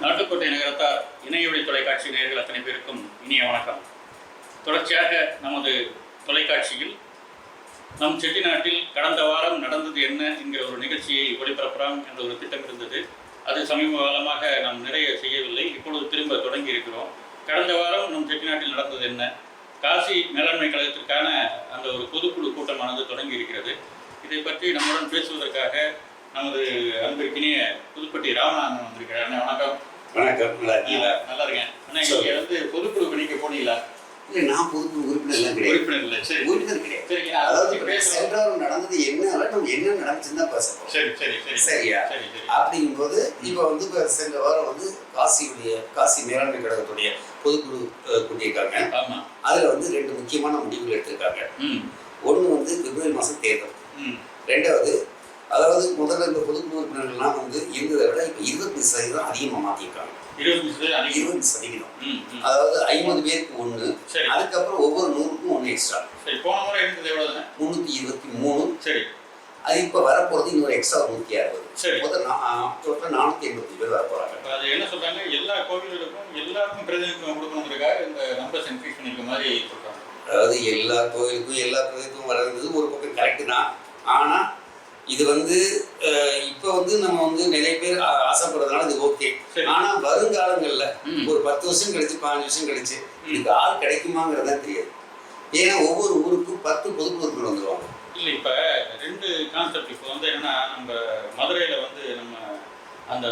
நாட்டுக்கோட்டை நகரத்தார் இணையவழி தொலைக்காட்சி நேயர்கள் அத்தனை பேருக்கும் இனிய வணக்கம். தொடர்ச்சியாக நமது தொலைக்காட்சியில் நம் செட்டிநாட்டில் கடந்த வாரம் நடந்தது என்ன என்கிற ஒரு நிகழ்ச்சியை ஒளிபரப்பலாம் என்ற ஒரு திட்டம் இருந்தது. அது சமீப காலமாக நாம் நிறைய செய்யவில்லை. இப்பொழுது திரும்ப தொடங்கி இருக்கிறோம். கடந்த வாரம் நம் செட்டிநாட்டில் நடந்தது என்ன? காசி மேலாண்மை கழகத்திற்கான அந்த ஒரு பொதுக்குழு கூட்டமானது தொடங்கி இருக்கிறது. இதை பற்றி நம்முடன் பேசுவதற்காக நமது அன்பிற்கினிய புதுப்பட்டி ராமநாதன் வந்திருக்கிறார். அண்ணா, வணக்கம். வணக்கம் நல்லா நல்லா இருக்கேன். அண்ணா இங்க வந்து பொதுக்குழுக்கு நீங்க போனீங்களா? இல்லை நான் பொதுக்குழு உறுப்பினர்லாம் கிடையாது. உறுப்பினர் இல்லை சரி. உறுப்பினர் கிடையாது. அதை அதாவது நடந்தது என்ன நம்ம என்ன நடந்துச்சுன்னு தான் பேச போறோம். சரி சரி சரி. சரியா? சரி சரி. அப்படிங்கும்போது இப்போ வந்து இப்போ சென்ற வாரம் வந்து காசியுடைய காசி மேலாண்மை கழகத்துடைய பொதுக்குழு கூட்டியிருக்காங்க. ஆமா. அதில் வந்து ரெண்டு முக்கியமான முடிவுகள் எடுத்திருக்காங்க. ம். ஒன்று வந்து பிப்ரவரி மாதம் தேர்தல். ரெண்டாவது அதாவது முதல்ல இந்த பொதுக்குழு உறுப்பினர்கள்லாம் வந்து இருந்ததை விட இப்போ இருபத்தஞ்சு சதவீதம் அதிகமாக மாற்றிருக்காங்க இருபது சதவீதம் அதாவது ஐம்பது பேருக்கு ஒன்று அதுக்கப்புறம் ஒவ்வொரு நூறுக்கும் ஒன்று எக்ஸ்ட்ரா சரி போன முறை முந்நூற்றி இருபத்தி மூணு. சரி. அது இப்போ வரப்போகிறது இன்னொரு எக்ஸ்ட்ரா நூற்றி அறுபது. சரி. முதல் டோட்டல் நானூற்றி எண்பத்தி பேர் வரப்போகிறாங்க அது என்ன சொல்றாங்க? எல்லா கோவில்களுக்கும் எல்லாருக்கும் பிரதிநிதித்துவம் கொடுக்கணுங்கிறதுக்காக இந்த நம்பர்ஸ் இன்க்ரீஸ் பண்ணிருக்க மாதிரி சொல்றாங்க. அதாவது எல்லா கோயிலுக்கும் எல்லா கோயிலுக்கும் வர்றது ஒரு பக்கம் கரெக்டு தான். ஆனால் இது வந்து இப்போ வந்து நம்ம வந்து நிறைய பேர் ஆசைப்படுறதுனால இது ஓகே. ஆனால் வருங்காலங்களில். ஒரு பத்து வருஷம் கழிச்சு பதினஞ்சு வருஷம் கழிச்சு இதுக்கு ஆள் கிடைக்குமாங்கிறது தான் தெரியாது. ஏன்னா ஒவ்வொரு ஊருக்கும் பத்து பொதுக்குழு உறுப்பினர் வந்துருவாங்க. இல்லை இப்போ ரெண்டு கான்செப்ட் இப்போ வந்து என்னன்னா நம்ம மதுரையில் வந்து நம்ம அந்த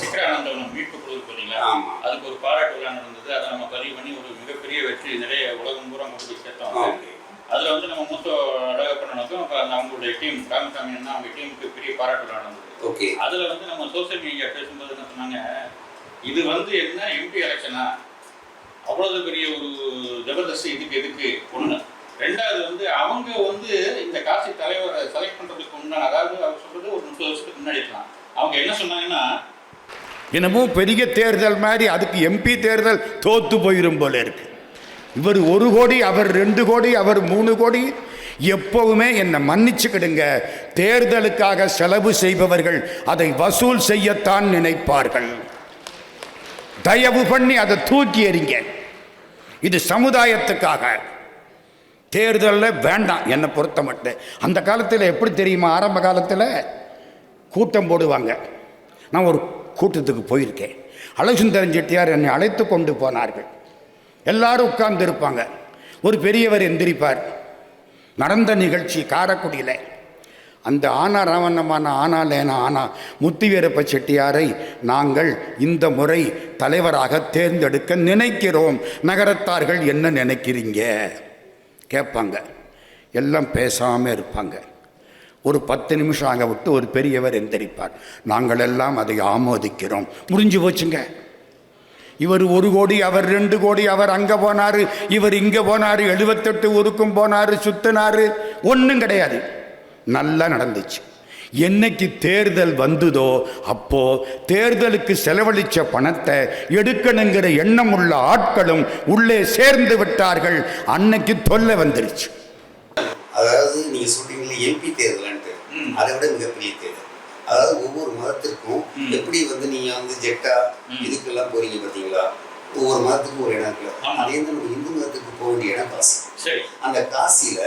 சிக்கரானந்தவனம் மீட்பு குழு இல்லைங்களா? அதுக்கு ஒரு பாராட்டு விழா நடந்தது. அதை நம்ம பதிவு பண்ணி ஒரு மிகப்பெரிய வெற்றி நிறைய உலகம் பூரா கொண்டு போய் சேர்த்தோம் ஓகே அதில் வந்து நம்ம மூத்த அழகப்பண்ணனுக்கும் அவங்களுடைய டீம் ராமசாமி அண்ணா அவங்க டீமுக்கு பெரிய பாராட்டு நடந்தது. ஓகே அதில் வந்து நம்ம சோசியல் மீடியா பேசும்போது என்ன சொன்னாங்க? இது வந்து என்ன எம்பி எலெக்ஷனா அவ்வளவு பெரிய ஒரு ஜபர்தஸ்து இதுக்கு எதுக்கு? ஒன்று ரெண்டாவது வந்து அவங்க வந்து இந்த காசி தலைவரை செலக்ட் பண்ணுறதுக்கு முன்னாடி அதாவது அவர் சொல்றது ஒரு முப்பது வருஷத்துக்கு முன்னாடி இருக்கலாம் அவங்க என்ன சொன்னாங்கன்னா என்னமோ பெரிய தேர்தல் மாதிரி அதுக்கு எம்பி தேர்தல் தோத்து போயிரும் போல இருக்கு. இவர் ஒரு கோடி அவர் ரெண்டு கோடி அவர் மூணு கோடி எப்பவுமே என்னை மன்னிச்சுக்கிடுங்க. தேர்தலுக்காக செலவு செய்பவர்கள் அதை வசூல் செய்யத்தான் நினைப்பார்கள். தயவு பண்ணி அதை தூக்கி எறிங்க. இது சமுதாயத்துக்காக. தேர்தலில் வேண்டாம் என்னை பொறுத்த மட்டும். அந்த காலத்தில் எப்படி தெரியுமா? ஆரம்ப காலத்தில் கூட்டம் போடுவாங்க. நான் ஒரு கூட்டத்துக்கு போயிருக்கேன். அழகுந்தரன் செட்டியார் என்னை அழைத்து கொண்டு போனார்கள். எல்லாரும் உட்கார்ந்து இருப்பாங்க ஒரு பெரியவர் எந்திரிப்பார். நடந்த நிகழ்ச்சி காரைக்குடியில். அந்த ஆனா ராவணமான ஆனா லேனா ஆனா முத்துவீரப்ப செட்டியாரை நாங்கள் இந்த முறை தலைவராக தேர்ந்தெடுக்க நினைக்கிறோம். நகரத்தார்கள் என்ன நினைக்கிறீங்க? கேட்பாங்க. எல்லாம் பேசாமல் இருப்பாங்க. ஒரு பத்து நிமிஷம் அங்கே விட்டு ஒரு பெரியவர் எந்திரிப்பார். நாங்கள் எல்லாம் அதை ஆமோதிக்கிறோம். முடிஞ்சு போச்சுங்க. இவர் ஒரு கோடி அவர் ரெண்டு கோடி அவர் அங்கே போனார் இவர் இங்கே போனார் எழுபத்தெட்டு ஊருக்கும் போனார் சுத்தினார். ஒன்றும் கிடையாது. நல்லா நடந்துச்சு. என்னைக்கு தேர்தல் வந்ததோ அப்போ தேர்தலுக்கு செலவழித்த பணத்தை எடுக்கணுங்கிற எண்ணம் உள்ள ஆட்களும் உள்ளே சேர்ந்து விட்டார்கள். அன்னைக்கு தொல்லை வந்துருச்சு. அதாவது நீங்க சொல்றீங்களே எம்பி தேர்தல்ன்ட்டு. ம். அதை விட மிகப்பெரிய தேர்தல். அதாவது ஒவ்வொரு மதத்திற்கும். எப்படி வந்து நீங்க வந்து ஜெட்டா. இதுக்கெல்லாம் போறீங்க பாத்தீங்களா ஒவ்வொரு மதத்துக்கும் ஒரு இடம் இருக்குல்ல. அதே மாதிரி நம்ம இந்து மதத்துக்கு போக வேண்டிய இடம் காசி அந்த காசியில.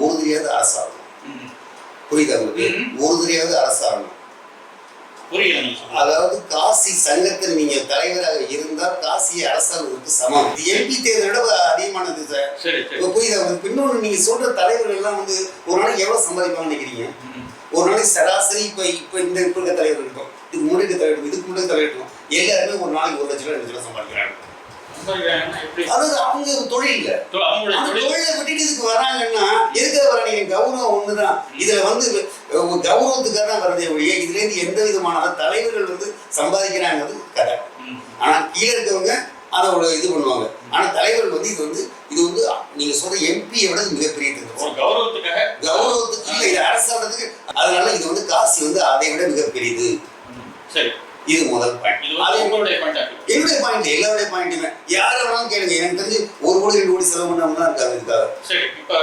ஒரு தெரியாத அரசாகணும் ம். புரியுதா உங்களுக்கு. ஒரு தெரியாத சொல்றது. அதாவது காசி சங்கத்தில் நீங்க தலைவராக இருந்தால் காசியை அரசாங்கம் சமம் எம்பி தேர்தலை விட அதிகமானது சார் புரியுதா உங்களுக்கு இன்னொன்று நீங்க சொல்ற தலைவர்கள் எல்லாம் வந்து ஒரு நாளைக்கு எவ்வளவு சம்பாதிப்பாங்கன்னு நினைக்கிறீங்க. ஒரு நாளைக்கு சராசரி இப்போ இப்போ இந்த இப்போ இருக்க தலைவர் இருக்கும் இதுக்கு முன்னாடி இருக்க தலைவர் இதுக்கு முன்னாடி தலைவர் எல்லாருமே ஒரு நாளைக்கு ஒரு லட்ச ரூபா ரெண்டு லட்ச ரூபா சம்பாதிக்கிறாங்க. அதாவது அவங்க தொழில் அந்த தொழில் விட்டுட்டு இதுக்கு வராங்கன்னா எதுக்கு வராங்க? கௌரவம் ஒண்ணுதான். இதுல வந்து கௌரவத்துக்காக தான் வரதே ஒழிய இதுல இருந்து எந்த விதமான தலைவர்கள் வந்து சம்பாதிக்கிறாங்கிறது கதை. ஆனா கீழே இருக்கவங்க அதோட இது பண்ணுவாங்க. ஆனா தலைவர்கள் வந்து இது வந்து இது வந்து நீங்க சொல்ற எம்பியை விட மிகப்பெரிய ஒரு திட்டம் கௌரவத்துக்காக? கௌரவத்துக்கு இல்ல இது அரசாங்கத்துக்கு அதனால இது வந்து காசி வந்து அதை விட மிகப்பெரியது. சரி. இது முதல் பாயிண்ட் அதே உங்களுடைய பாயிண்ட் என்னுடைய பாயிண்ட் எல்லாருடைய பாயிண்ட்டுமே யாரை வேணாலும் கேளுங்க. எனக்கு தெரிஞ்சு ஒரு கோடி ரெண்டு கோடி செலவு பண்ணவங்க தான் இருக்காங்க இதுக்காக. சரி இப்ப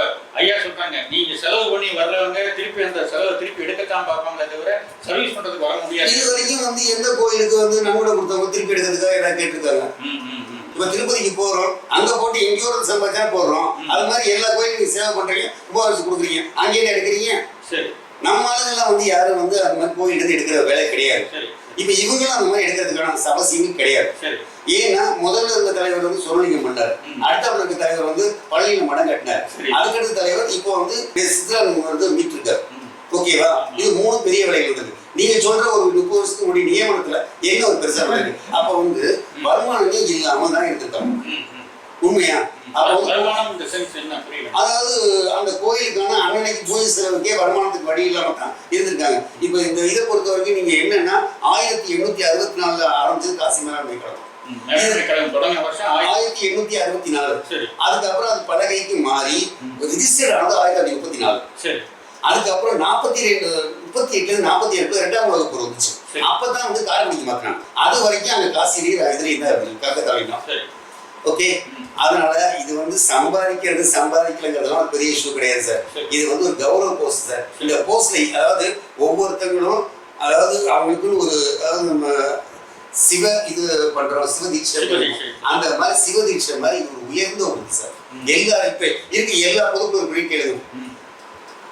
ஐயா சொல்றாங்க நீங்க செலவு பண்ணி வர்றவங்க திருப்பி அந்த செலவை திருப்பி எடுக்கத்தான் பார்ப்பாங்களே தவிர சர்வீஸ் பண்றதுக்கு வர முடியாது. இது வரைக்கும் வந்து எந்த கோயிலுக்கு வந்து நன்கொடை கொடுத்தவங்க திருப்பி எடுக்கிறதுக்காக ஏதாவது கேட்டிருக்காங்க. இப்ப திருப்பதிக்கு போறோம். அங்க போட்டு எங்கேயோ ஒரு சம்பாதிச்சா போடுறோம். அது மாதிரி எல்லா நீங்க சேவை பண்றீங்க உபவாசம் கொடுக்குறீங்க. அங்கேயே எடுக்கிறீங்க? சரி. நம்ம ஆளுங்கெல்லாம் வந்து யாரும் வந்து அந்த மாதிரி கோயில் எடுத்து எடுக்கிற வேலை கிடையாது. இப்ப இவங்களும் அந்த மாதிரி எடுக்கிறதுக்கான அவசியமும் கிடையாது. ஏன்னா முதல்ல இருந்த தலைவர் வந்து சொர்ணலிங்கம் பண்ணார். ம். அடுத்த இருக்க தலைவர் வந்து பழனியில மடம் கட்டினார். அதுக்கடுத்த தலைவர் இப்போ வந்து சித்ராலிங்கம் வந்து மீட்டு இருக்காரு ம். ஓகேவா? இது மூணு பெரிய வேலைகள் இருக்கு நீங்க சொல்ற ஒரு முப்பது வருஷத்துக்கு முன்னாடி நியமனத்துல என்ன ஒரு பெருசா இருக்கு அப்ப வந்து வருமானமே இல்லாம தான் ம். உண்மையா? அதாவது அந்த கோயிலுக்கான அன்னன்னைக்கு பூஜை செலவுக்கே வருமானத்துக்கு வழி இல்லாம தான் இருந்திருக்காங்க. இப்போ இந்த இதை பொறுத்த வரைக்கும் நீங்க என்னன்னா ஆயிரத்தி எண்ணூத்தி அறுபத்தி நாலுல ஆரம்பிச்சது காசி மேலாண்மை கழகம். ஆயிரத்தி எண்ணூத்தி அறுபத்தி நாலு. அதுக்கப்புறம் அது பலகைக்கு மாறி ரிஜிஸ்டர் ஆனது ஆயிரத்தி முப்பத்தி நாலு. சரி. அதுக்கப்புறம் நாற்பத்தி ரெண்டு முப்பத்தி எட்டுல நாற்பத்தி எட்டு ரெண்டாம் உலக போர் வந்துச்சு. அப்பதான் வந்து காரைக்குடிக்கு மாத்தினாங்க அது வரைக்கும் அங்க காசிலேயே இதுலேயும் தான் இருந்தது சரி ஓகே. அதனால இது வந்து சம்பாதிக்கிறது சம்பாதிக்கலங்கிறதுலாம் ஒரு பெரிய இஷ்யூ கிடையாது சார். இது வந்து ஒரு கௌரவ போஸ்ட் சார் இந்த போஸ்ட்ல அதாவது ஒவ்வொருத்தங்களும் அதாவது அவங்களுக்குன்னு ஒரு அதாவது நம்ம சிவ இது பண்றோம் சிவ தீட்சை. அந்த மாதிரி சிவ தீட்சை மாதிரி ஒரு உயர்ந்த ஒன்று சார். எல்லா இப்ப இருக்க எல்லா பொதுப்பொருட்களையும் கேளுங்க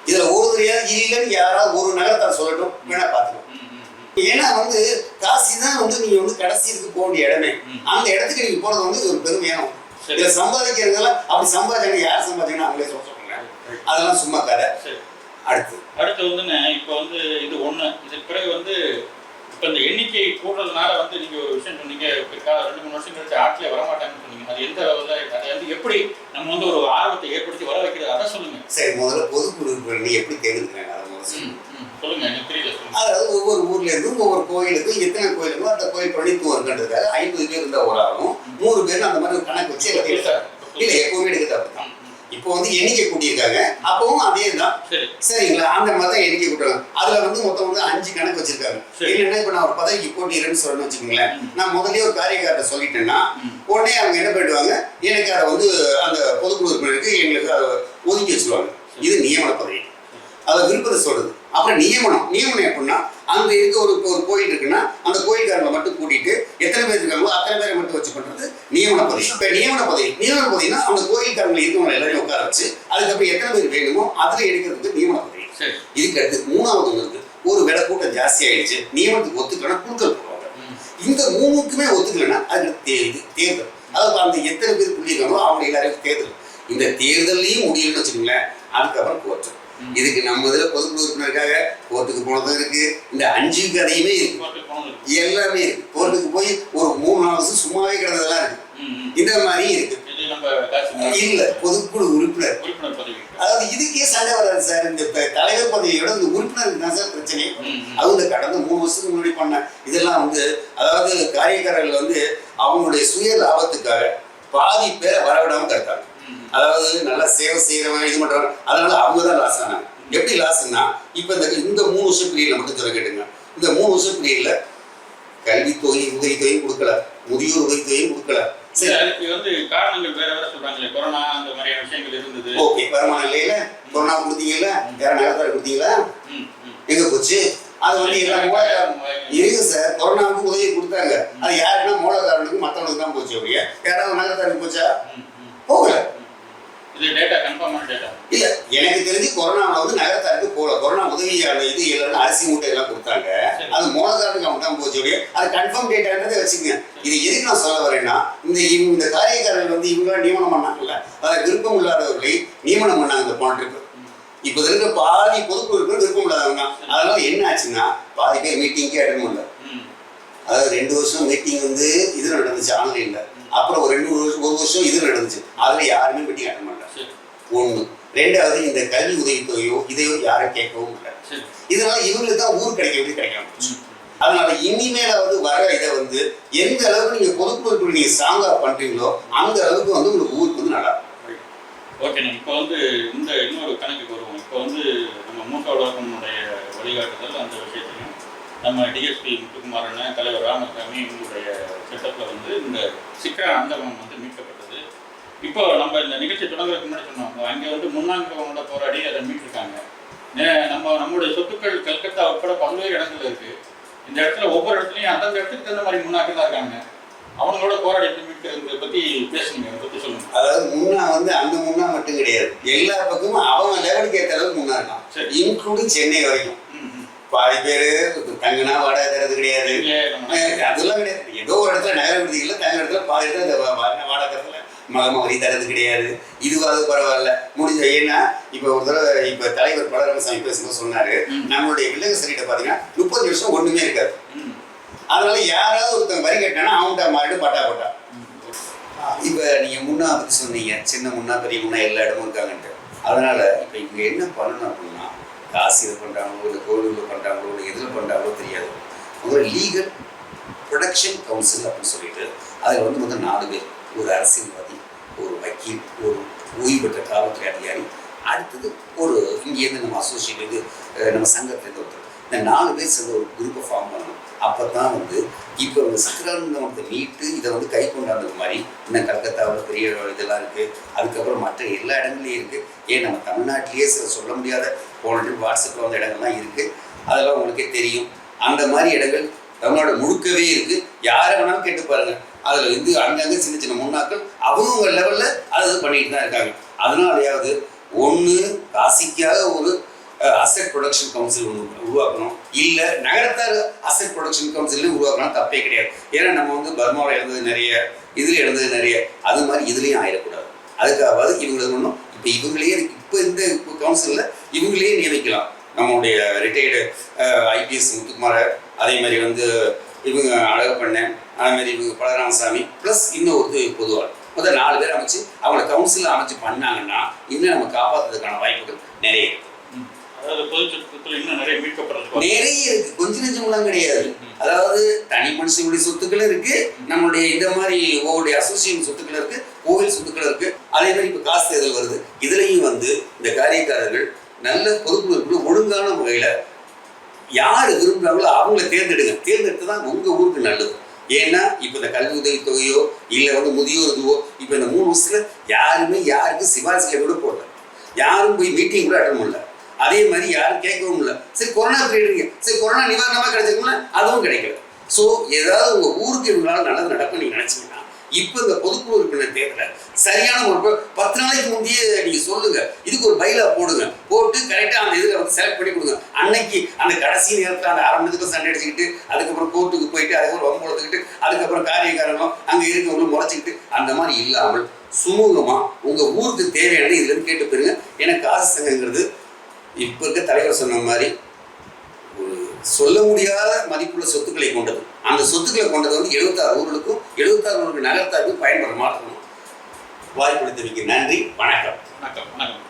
இதுல ஒரு தெரியாது இல்லைன்னு யாராவது ஒரு நகரத்தார் சொல்லட்டும் வேணா பாத்துக்கோ ம், ம், ம். ஏன்னா வந்து காசி தான் வந்து நீங்க வந்து கடைசி இதுக்கு போக வேண்டிய இடமே. அந்த இடத்துக்கு நீங்க போறது வந்து ஒரு பெருமையான. இதுல சம்பாதிக்கிறதெல்லாம் அப்படி சம்பாதிச்சாங்க யார் சம்பாதிச்சாங்கன்னு அவங்களே சொல்ல சொல்லுங்க அதெல்லாம் சும்மா கதை. அடுத்து. அடுத்து வந்துண்ணே இப்போ வந்து இது ஒண்ணு. இதுக்கு பிறகு வந்து இப்போ இந்த எண்ணிக்கை கூடுறதுனால வந்து நீங்க ஒரு விஷயம் சொன்னீங்க ரெண்டு மூணு வருஷம் கழிச்சு ஆட்சியில் வரமாட்டாங்கன்னு சொன்னீங்க. அது எந்த லெவலில் அதை வந்து எப்படி நம்ம வந்து ஒரு ஆர்வத்தை ஏற்படுத்தி வர வைக்கிறது? அதை சொல்லுங்க. சரி முதல்ல பொதுக்குழு நீ எப்படி தேர்ந்தெடுக்கிறாங்க அதை. சொல்லுங்க. எனக்கு தெரியல அதாவது ஒவ்வொரு ஊர்ல இருந்தும் ஒவ்வொரு கோயிலுக்கும் எத்தனை கோயிலுக்கும் அந்த கோயில் பிரணித்துவம் இருக்குன்றதுக்காக ஐம்பது பேர் இருந்தா ஒரு ஆளும் நூறு பேர் அந்த மாதிரி கணக்கு வச்சு இல்ல எப்பவுமே ம், ம். இப்போ வந்து எண்ணிக்கை கூட்டியிருக்காங்க. அப்பவும் அதே தான் சரி. சரிங்களா? அந்த மாதிரி தான் எண்ணிக்கை கூட்டுறாங்க அதுல வந்து மொத்தம் வந்து அஞ்சு கணக்கு வச்சிருக்காங்க. சரி. என்னன்னா இப்ப நான் ஒரு பதவிக்கு போட்டிடுறேன்னு சொல்லணும்னு வச்சுக்கோங்களேன். நான் முதல்லயே ஒரு காரியக்காரத்தை சொல்லிட்டேன்னா. உடனே அவங்க என்ன பண்ணிடுவாங்க? எனக்கு அதை வந்து அந்த பொதுக்குழு உறுப்பினருக்கு எங்களுக்கு அதை ஒதுக்கி வச்சிருவாங்க. இது நியமன பதவி. அதை விருப்பத்தை சொல்றது. அப்புறம் நியமனம். நியமனம் எப்படின்னா அங்க இருக்க ஒரு ஒரு கோயில் இருக்குன்னா அந்த கோயில்காரங்களை மட்டும் கூட்டிட்டு எத்தனை பேர் இருக்காங்களோ அத்தனை பேரை மட்டும் வச்சு பண்றது நியமன பதவி. இப்ப நியமன பதவி நியமன பதவினா அந்த கோயில்காரங்களை இருக்கவங்க எல்லாரையும் உட்கார வச்சு அதுக்கப்புறம் எத்தனை பேர் வேணுமோ அதுல எடுக்கிறதுக்கு நியமன பதவி. இதுக்கு அடுத்து மூணாவது இருக்கு. ஒரு விலை கூட்டம் ஜாஸ்தி ஆயிடுச்சு நியமனத்துக்கு ஒத்துக்கணும் குழுக்கள் போடுவாங்க. இந்த மூணுக்குமே ஒத்துக்கலைன்னா அது தே இது தேர்தல். அதாவது அந்த எத்தனை பேர் புள்ளியிருக்காங்களோ அவங்க எல்லாரையும் தேர்தல். இந்த தேர்தலையும் முடியலன்னு வச்சுக்கோங்களேன் அதுக்கப்புறம் கோர்ட்டு. இதுக்கு நம்ம இதில் பொதுக்குழு உறுப்பினருக்காக கோர்ட்டுக்கு போனதும் இருக்கு. இந்த அஞ்சு கதையுமே இருக்கு. எல்லாமே இருக்கு. கோர்ட்டுக்கு போய் ஒரு மூணு வருஷம் சும்மாவே கிடந்ததெல்லாம் இருக்கு. இந்த மாதிரி இருக்கு. இல்ல பொதுக்குழு உறுப்பினர். அதாவது இதுக்கே சண்டை வராது சார். இந்த தலைவர் பதவியோட இந்த உறுப்பினருக்கு தான் சார் பிரச்சனை. இந்த கடந்த மூணு வருஷத்துக்கு முன்னாடி பண்ண இதெல்லாம் வந்து அதாவது காரியக்காரர்கள் வந்து அவங்களுடைய சுய லாபத்துக்காக பாதி பேரை வரவிடாம தடுத்தாங்க ம். அதாவது நல்லா சேவை செய்யறவங்க இது பண்றவங்க அதனால அவங்க தான் லாஸ் ஆனாங்க. எப்படி லாஸ்னா இப்ப இந்த இந்த மூணு வருஷம் பீரியட்ல மட்டும் சொல்ல கேட்டுங்க. இந்த மூணு வருஷம் பீரியட்ல கல்வித்தொகை உதவித்தொகையும் கொடுக்கல. முதியோர் உதவித்தொகையும் கொடுக்கல. சரி. அதுக்கு வந்து காரணங்கள் வேற வேற சொல்றாங்களே. கொரோனா அந்த மாதிரியான விஷயங்கள் இருந்தது. ஓகே வருமானம் இல்லையில கொரோனா கொடுத்தீங்கல்ல? வேற நகரத்தார் கொடுத்தீங்களா. எங்க போச்சு? அது வந்து இருங்க சார். கொரோனாவுக்கு உதவி கொடுத்தாங்க. அது யாருன்னா மூலக்காரனுக்கு மற்றவனுக்கு தான் போச்சு அப்படியே. யாராவது நகரத்தாருக்கு போச்சா. போகல. இது டேட்டா கன்ஃபார்மான டேட்டா இல்ல எனக்கு தெரிஞ்சு கொரோனாவில் வந்து நகரத்தாருக்கு போகல கொரோனா உதவியான இது எல்லாரும் அரிசி மூட்டை எல்லாம் கொடுத்தாங்க. அது மூலக்காரனுக்கு அவன் தான் போச்சு அது கன்ஃபார்ம் டேட்டான்றதை வச்சுக்கங்க. இது எதுக்கு நான் சொல்ல வரேன்னா இந்த இந்த காரியக்காரர்கள் வந்து இவங்க நியமனம் பண்ணாங்கல்ல. அதாவது விருப்பம் இல்லாதவர்களை நியமனம் பண்ணாங்க இந்த போன ட்ரிப் இப்போ பாதி பொதுக்குழு இருக்கிற விருப்பம் இல்லாதவங்க. தான். அதனால என்ன ஆச்சுன்னா பாதி பேர் மீட்டிங்கே அட்டன் பண்ணல. அதாவது ரெண்டு வருஷம் மீட்டிங் வந்து இது நடந்துச்சு ஆன்லைன்ல அப்புறம் ஒரு ரெண்டு ஒரு வருஷம் இது நடந்துச்சு. அதுல யாருமே மீட்டிங் அட்டன் பண்ணல. ஒண்ணு. ரெண்டாவது இந்த கல்வி உதவித்தொகையோ இதையோ யாரும் கேட்கவும் இல்லை. இதனால இவங்களுக்கு தான் ஊர் கிடைக்க வேண்டியது கிடைக்காம அதனால இனிமேலாவது வர இதை வந்து எந்த அளவுக்கு நீங்க பொதுக்குழு நீங்க ஸ்ட்ராங்கா பண்றீங்களோ அந்த அளவுக்கு வந்து உங்களுக்கு ஊருக்கு வந்து நல்லா. ஓகேண்ணா இப்போ வந்து இந்த இன்னொரு கணக்குக்கு வருவோம். இப்போ வந்து நம்ம மூத்த உலகத்தினுடைய வழிகாட்டுதல் அந்த விஷயத்தையும் நம்ம டிஎஸ்பி முத்துக்குமாரன் தலைவர் ராமசாமி இவங்களுடைய செட்டப்பில் வந்து இந்த சிக்கா அந்தகம் வந்து மீட்கப்பட்டது. இப்போ நம்ம இந்த நிகழ்ச்சி தொடங்குறதுக்கு முன்னாடி சொன்னோம். அங்கே வந்து முன்னாங்கவங்களோட போராடி அதை மீட்டிருக்காங்க. நம்ம நம்மளுடைய சொத்துக்கள் கல்கத்தா உட்பட பல்வேறு இடங்கள்ல இருக்கு. இந்த இடத்துல ஒவ்வொரு இடத்துலையும் அந்தந்த இடத்துக்கு தகுந்த மாதிரி முன்னாக்கள் தான் இருக்காங்க. அவங்களோட போராடி மீட்கிறத பற்றி பேசுங்க. அதை பற்றி சொல்லுங்க. அதாவது முன்னா வந்து அந்த முன்னா மட்டும் கிடையாது. எல்லா பக்கமும் அவங்க லெவலுக்கு ஏற்ற அளவுக்கு முன்னா இருக்கான். சரி. இன்க்ளூடிங் சென்னை வரைக்கும். பாதி பேர் தங்குனா வாடகை தரது கிடையாது. அதெல்லாம் கிடையாது. ஏதோ ஒரு இடத்துல நகர விடுதிகளில் தங்க இடத்துல பாதி இடத்துல இந்த வா- வா- வாடகை தரத்துல மகம வரி தரது கிடையாது. இதுவாது பரவாயில்ல. முடிஞ்ச ஏன்னா இப்போ ஒரு தடவை இப்போ தலைவர் பலராமசாமி பேசும்போது சொன்னாரு. நம்மளுடைய வில்லங்க சரிகிட்ட பார்த்தீங்கன்னா முப்பது வருஷம் ஒண்ணுமே இருக்காது. அதனால யாராவது ஒருத்தன் வரி கட்டினா அவன்கிட்ட மாறிட்டு பட்டா பட்டா. இப்போ நீங்கள் முன்னா பற்றி சொன்னீங்க சின்ன முன்னா பெரிய முன்னா எல்லா இடமும் இருக்காங்கன்ட்டு. அதனால இப்போ இவங்க என்ன பண்ணணும் அப்படின்னா காசு இது பண்ணுறாங்களோ இல்லை கோவிலில் பண்ணுறாங்களோ இல்லை எதில் பண்ணுறாங்களோ தெரியாது. முதல்ல லீகல் ப்ரொடக்ஷன் கவுன்சில் அப்படின்னு சொல்லிட்டு அதில் வந்து முதல் நாலு பேர் ஒரு அரசியல்வாதி ஒரு ஒரு ஓய்வு பெற்ற காவல்துறை அதிகாரி அடுத்தது ஒரு இங்கேருந்து நம்ம அசோசியேட் இது நம்ம சங்கத்திலேருந்து ஒருத்தர். இந்த நாலு பேர் சேர்ந்த ஒரு குரூப்பை ஃபார்ம் பண்ணணும். அப்போ தான் வந்து இப்போ இந்த வந்து மீட்டு இதை வந்து கை கொண்டாந்தது மாதிரி இன்னும் கல்கத்தாவில் பெரிய இதெல்லாம் இருக்குது அதுக்கப்புறம் மற்ற எல்லா இடங்கள்லையும் இருக்குது ஏன் நம்ம தமிழ்நாட்டிலேயே சில சொல்ல முடியாத போன வாட்ஸ்அப்பில் வந்த இடங்கள்லாம் இருக்குது அதெல்லாம் உங்களுக்கே தெரியும். அந்த மாதிரி இடங்கள் தமிழ்நாடு முழுக்கவே இருக்குது யாரை வேணாலும் கேட்டு பாருங்கள் அதில் வந்து அங்கங்கே சின்ன சின்ன முன்னாக்கள் அவங்கவுங்க லெவலில் அதை இது பண்ணிட்டு தான் இருக்காங்க. அதனாலயாவது ஒன்று காசிக்காக ஒரு அசெட் ப்ரொடக்ஷன் கவுன்சில் ஒன்று உருவாக்கணும். இல்லை நகரத்தார் அசெட் ப்ரொடக்ஷன் கவுன்சிலையும் உருவாக்கணும் தப்பே கிடையாது. ஏன்னா நம்ம வந்து பர்மாவில் இருந்தது நிறைய இதில் இருந்தது நிறைய அது மாதிரி இதுலேயும் ஆயிடக்கூடாது. அதுக்காவது இவங்களுக்கு ஒன்றும் இப்போ இவங்களே இப்போ இந்த கவுன்சிலில் இவங்களே நியமிக்கலாம். நம்மளுடைய ரிட்டையர்டு ஐபிஎஸ் முத்துக்குமார அதே மாதிரி வந்து இவங்க அழகப்பண்ணன் அதே மாதிரி இவங்க பலராமசாமி ப்ளஸ் இன்னொரு பொதுவாள் முதல் நாலு பேர் அமைச்சு அவங்கள கவுன்சிலில் அமைச்சு பண்ணாங்கன்னா இன்னும் நம்ம காப்பாற்றுறதுக்கான வாய்ப்புகள் நிறைய இருக்கு. ம். அதாவது பொது சொத்துக்கள் இன்னும் நிறைய இருக்கு. கொஞ்ச நெஞ்சமெல்லாம் கிடையாது. அதாவது தனி மனுஷனுடைய சொத்துக்கள் இருக்கு நம்மளுடைய இந்த மாதிரி ஒவ்வொருடைய அசோசியேஷன் சொத்துக்கள் இருக்கு கோவில் சொத்துக்கள் இருக்கு. அதே மாதிரி இப்ப காசு தேர்தல் வருது. இதுலயும் வந்து இந்த காரியக்காரர்கள் நல்ல பொதுக்குழு ஒழுங்கான முறையில யார் விரும்புறாங்களோ அவங்கள தேர்ந்தெடுங்க. தேர்ந்தெடுத்து தான் உங்க ஊருக்கு நல்லது. ஏன்னா இப்போ இந்த கல்வி உதவி தொகையோ இல்லை வந்து முதியோர் இதுவோ இப்போ இந்த மூணு வருஷத்துல யாருமே யாருக்கும் சிபாரிசு கூட போடல யாரும் போய் மீட்டிங் கூட அட்டன் பண்ணல. அதே மாதிரி யாரும் கேட்கவும் இல்லை. சரி கொரோனா பீரியடுங்க சரி கொரோனா நிவாரணமாக கிடைச்சிருக்கும்ல? அதுவும் கிடைக்கல. ஸோ ஏதாவது உங்கள் ஊருக்கு இவங்களால நல்லது நடக்கும் நீங்கள் நினச்சிங்கன்னா இப்போ இந்த பொதுக்குழு உறுப்பினர் தேர்தல சரியான ஒரு பத்து நாளைக்கு முந்தையே நீங்கள் சொல்லுங்க. இதுக்கு ஒரு பைலா போடுங்க. போட்டு கரெக்டாக அந்த இதுல வந்து செலக்ட் பண்ணி கொடுங்க. அன்னைக்கு அந்த கடைசி நேரத்தில் அந்த அரை சண்டை அடிச்சுக்கிட்டு அதுக்கப்புறம் கோர்ட்டுக்கு போயிட்டு அதுக்கப்புறம் ரொம்ப கொடுத்துக்கிட்டு அதுக்கப்புறம் காரியக்காரங்களும் அங்கே இருக்கவங்களும் முறைச்சிக்கிட்டு அந்த மாதிரி இல்லாமல் சுமூகமா உங்கள் ஊருக்கு தேவையான இதுலேருந்து கேட்டு போயிருங்க ஏன்னா காசு சங்கங்கிறது இப்போ இருக்க தலைவர் சொன்ன மாதிரி சொல்ல முடியாத மதிப்புள்ள சொத்துக்களை கொண்டது. அந்த சொத்துக்களை கொண்டது வந்து எழுபத்தாறு ஊர்களுக்கும் எழுபத்தாறு ஊருக்கு நகரத்தாருக்கும் பயன்படுற மாற்றணும் இருக்கணும் வாய்ப்பு நன்றி வணக்கம். வணக்கம் வணக்கம்.